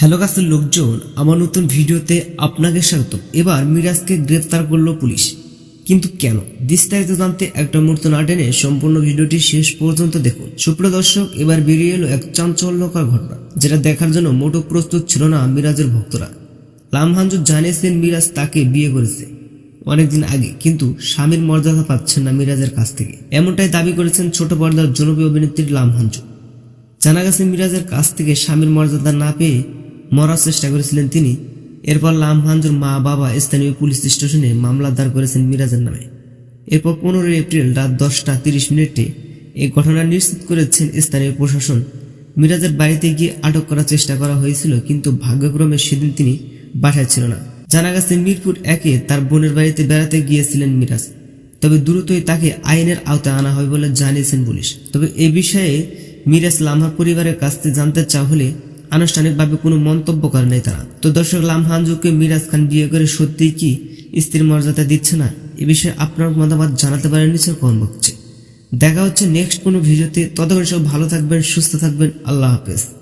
Hello কাছের লোকজন, আমার নতুন ভিডিওতে আপনাকে স্বাগত এবার মিরাজকে গ্রেফতার করল পুলিশ। কিন্তু কেন? বিস্তারিত জানতে একটা মুহূর্ত না টেনে সম্পূর্ণ ভিডিওটি শেষ পর্যন্ত দেখুন। সুপ্রিয় দর্শক, এবার বেরিয়ে এলো এক চাঞ্চল্যকর ঘটনা, যেটা দেখার জন্য মোটো প্রস্তুত ছিল না মিরাজের ভক্তরা। লামহাঞ্জু জানিয়েছেন মিরাজ তাকে বিয়ে করেছে অনেকদিন আগে, কিন্তু স্বামীর মর্যাদা পাচ্ছেন না মিরাজের কাছ থেকে। এমনটাই দাবি করেছেন ছোট পর্দার জনপ্রিয় অভিনেত্রী লামহাঞ্জু জানা গেছে মিরাজের কাছ থেকে স্বামীর মর্যাদা না পেয়ে মরার চেষ্টা করেছিলেন তিনি। এরপর লামহাঞ্জুর মা, বাবা স্থানীয় পুলিশ স্টেশনে মামলা দায়ের করেছেন মিরাজের নামে। এরপর পনেরোই এপ্রিল রাত দশটা তিরিশ মিনিটে এই ঘটনা নিশ্চিত করেছেন স্থানীয় প্রশাসন। মিরাজের বাড়িতে গিয়ে আটক করার চেষ্টা করা হয়েছিল, কিন্তু ভাগ্যক্রমে সেদিন তিনি বাসায় ছিল না। জানা গেছে, মিরপুর একে তার বোনের বাড়িতে বেড়াতে গিয়েছিলেন মিরাজ। তবে দ্রুতই তাকে আইনের আওতায় আনা হবে বলে জানিয়েছেন পুলিশ। তবে এ বিষয়ে মিরাজ লামহা পরিবারের কাছ থেকে জানতে চাওয়া হলে আনুষ্ঠানিকভাবে কোনো মন্তব্য করে নাই তারা। তো দর্শক, লামহানজুকে মিরাজ খান বিয়ে করে সত্যিই কি স্ত্রীর মর্যাদা দিচ্ছে না? এ বিষয়ে আপনার মতামত জানাতে পারেন নিচের বক্সে। দেখা হচ্ছে নেক্সট কোনো ভিডিওতে। ততক্ষণ সব ভালো থাকবেন, সুস্থ থাকবেন। আল্লাহ হাফেজ।